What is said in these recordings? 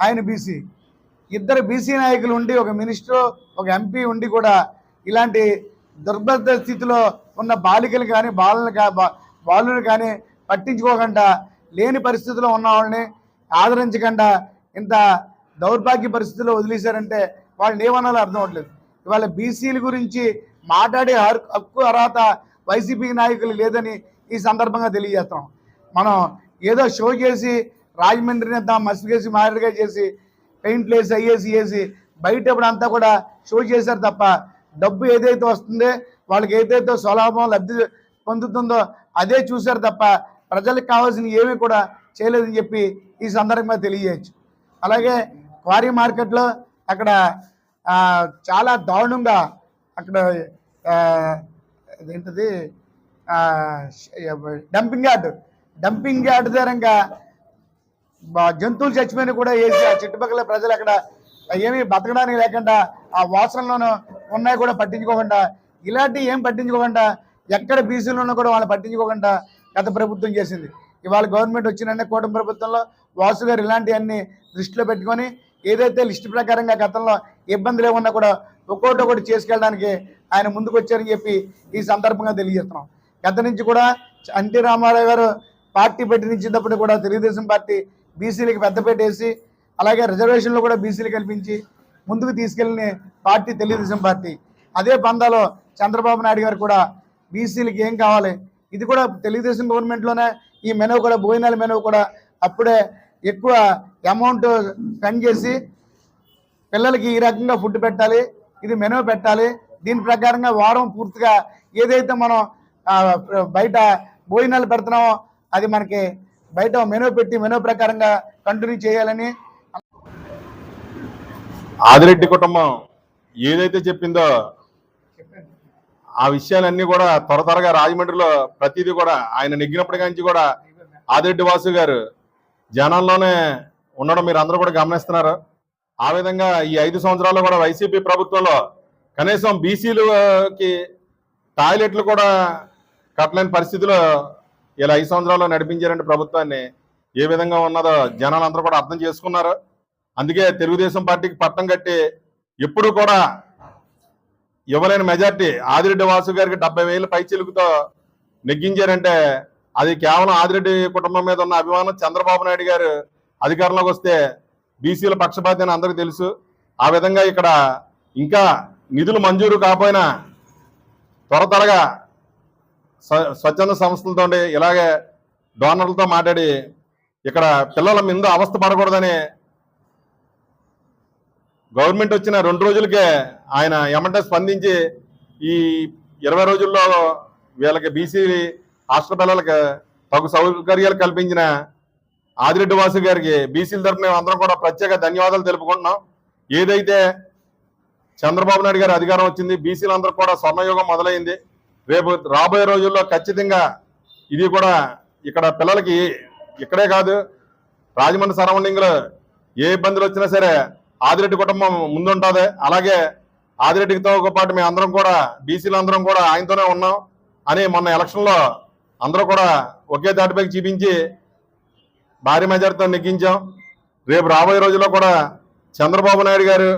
ఆయన బీసీ ఇద్దరు బీసీ నాయకులు ఉండి ఒక మినిస్టర్ ఒక ఎంపీ ఉండి కూడా ఇలాంటి దుర్భద స్థితిలో ఉన్న బాలికలు కానీ బాలను బాలుని కానీ పట్టించుకోకుండా లేని పరిస్థితిలో ఉన్న వాళ్ళని ఆదరించకుండా ఇంత దౌర్భాగ్య పరిస్థితుల్లో వదిలేశారంటే వాళ్ళని ఏమనాలో అర్థం అవట్లేదు ఇవాళ బీసీల గురించి మాట్లాడే హక్కు అర్హత వైసీపీ నాయకులు లేదని ఈ సందర్భంగా తెలియజేస్తాం మనం ఏదో షో చేసి రాజమండ్రిని అంతా మసిగేసి మారేడుగా చేసి పెయింట్లు వేసి అయ్యేసి వేసి బయట ఇప్పుడు అంతా కూడా షో చేశారు తప్ప డబ్బు ఏదైతే వస్తుందో వాళ్ళకి ఏదైతే స్వలాభం లబ్ధి పొందుతుందో అదే చూశారు తప్ప ప్రజలకు కావాల్సిన ఏమీ కూడా చేయలేదని చెప్పి ఈ సందర్భంగా తెలియజేయచ్చు. అలాగే క్వారీ మార్కెట్లో అక్కడ చాలా దారుణంగా అక్కడ ఏంటది డంపింగ్ యార్డ్ డంపింగ్ యార్డ్ దగ్గర జంతువులు చచ్చిపోయిన కూడా వేసి ఆ చుట్టుపక్కల ప్రజలు అక్కడ ఏమీ బతకడానికి లేకుండా ఆ వాసనలోనూ ఉన్నాయి కూడా పట్టించుకోకుండా ఇలాంటివి ఏం పట్టించుకోకుండా ఎక్కడ బీసీలు ఉన్నా కూడా వాళ్ళు పట్టించుకోకుండా గత ప్రభుత్వం చేసింది. ఇవాళ గవర్నమెంట్ వచ్చిన కూటమి ప్రభుత్వంలో వాసు గారు ఇలాంటివన్నీ దృష్టిలో పెట్టుకొని ఏదైతే లిస్టు ప్రకారంగా గతంలో ఇబ్బందులు ఏమన్నా కూడా ఒక్కోటి ఒకటి చేసుకెళ్ళడానికి ఆయన ముందుకు వచ్చారని చెప్పి ఈ సందర్భంగా తెలియజేస్తున్నాం. గత నుంచి కూడా ఎన్టీ రామారావు గారు పార్టీ పెట్టించినప్పుడు కూడా తెలుగుదేశం పార్టీ బీసీలకు పెద్దపేట వేసి అలాగే రిజర్వేషన్లు కూడా బీసీలు కల్పించి ముందుకు తీసుకెళ్ళిన పార్టీ తెలుగుదేశం పార్టీ. అదే పందాలో చంద్రబాబు నాయుడు గారు కూడా బీసీలకి ఏం కావాలి? ఇది కూడా తెలుగుదేశం గవర్నమెంట్లోనే ఈ మెనూ కూడా భోజనాల మెనూ కూడా అప్పుడే ఎక్కువ అమౌంట్ స్పెండ్ చేసి పిల్లలకి ఈ రకంగా ఫుడ్ పెట్టాలి ఇది మెనూ పెట్టాలి. దీని ప్రకారంగా వారం పూర్తిగా ఏదైతే మనం బయట భోజనాలు పెడుతున్నామో అది మనకి బయట మెనో పెట్టి మెనో ప్రకారంగా కంటిన్యూ చేయాలని ఆదిరెడ్డి కుటుంబం ఏదైతే చెప్పిందో ఆ విషయాలన్నీ కూడా త్వర త్వరగా రాజమండ్రిలో ప్రతిదీ కూడా ఆయన నెగ్గినప్పటి నుంచి కూడా ఆదిరెడ్డి వాసు గారు జనాల్లోనే ఉండడం మీరు అందరూ కూడా గమనిస్తున్నారు. ఆ విధంగా ఈ ఐదు సంవత్సరాల్లో కూడా వైసీపీ ప్రభుత్వంలో కనీసం బీసీలకి టాయిలెట్లు కూడా కట్టలేని పరిస్థితిలో ఇలా ఐదు సంవత్సరాల్లో నడిపించారంటే ప్రభుత్వాన్ని ఏ విధంగా ఉన్నదో జనాలందరూ కూడా అర్థం చేసుకున్నారు. అందుకే తెలుగుదేశం పార్టీకి పట్టం కట్టి ఎప్పుడు కూడా ఇవ్వలేని మెజార్టీ ఆదిరెడ్డి వాసు గారికి డెబ్బై వేలు పైచిలుకుతో నెగ్గించారంటే అది కేవలం ఆదిరెడ్డి కుటుంబం మీద ఉన్న అభిమానం చంద్రబాబు నాయుడు గారు అధికారంలోకి వస్తే బీసీల పక్షపాతి అని అందరికీ తెలుసు. ఆ విధంగా ఇక్కడ ఇంకా నిధులు మంజూరు కాకపోయినా త్వర త్వరగా స్వచ్ఛంద సంస్థలతో ఇలాగే డోనర్లతో మాట్లాడి ఇక్కడ పిల్లల మీద అవస్థ పడకూడదని గవర్నమెంట్ వచ్చిన రెండు రోజులకే ఆయన ఎమ్మటే స్పందించి ఈ ఇరవై రోజుల్లో వీళ్ళకి బీసీ హాస్టల్ పిల్లలకి తగు సౌకర్యాలు కల్పించిన ఆదిరెడ్డి వాసు గారికి బీసీల తరఫున మేము అందరం కూడా ప్రత్యేక ధన్యవాదాలు తెలుపుకుంటున్నాం. ఏదైతే చంద్రబాబు నాయుడు గారి అధికారం వచ్చింది బీసీలందరూ కూడా స్వర్ణయుగం మొదలైంది. రేపు రాబోయే రోజుల్లో ఖచ్చితంగా ఇది కూడా ఇక్కడ పిల్లలకి ఇక్కడే కాదు రాజమండ్రి సరౌండింగ్లో ఏ ఇబ్బందులు వచ్చినా సరే ఆదిరెడ్డి కుటుంబం ముందుంటుంది. అలాగే ఆదిరెడ్డితో పాటు మేము అందరం కూడా బీసీలు అందరం కూడా ఆయనతోనే ఉన్నాం అని మొన్న ఎలక్షన్లో అందరూ కూడా ఒకే దాటిపైకి చూపించి భారీ మెజార్టీతో నెగ్గించాం. రేపు రాబోయే రోజుల్లో కూడా చంద్రబాబు నాయుడు గారు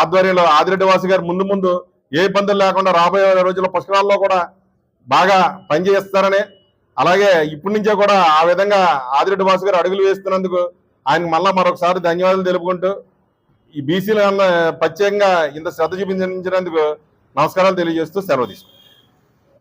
ఆధ్వర్యంలో ఆదిరెడ్డి వాసు గారు ముందు ముందు ఏ ఇబ్బందులు లేకుండా రాబోయే రోజుల్లో పుష్కరాల్లో కూడా బాగా పనిచేస్తారని అలాగే ఇప్పటి నుంచే కూడా ఆ విధంగా ఆదిరెడ్డి వాసు గారు అడుగులు వేస్తున్నందుకు ఆయనకు మళ్ళా మరొకసారి ధన్యవాదాలు తెలుపుకుంటూ ఈ బీసీలు ప్రత్యేకంగా ఇంత శ్రద్ధ చూపించినందుకు నమస్కారాలు తెలియజేస్తూ సెలవు తీసుకుంటాం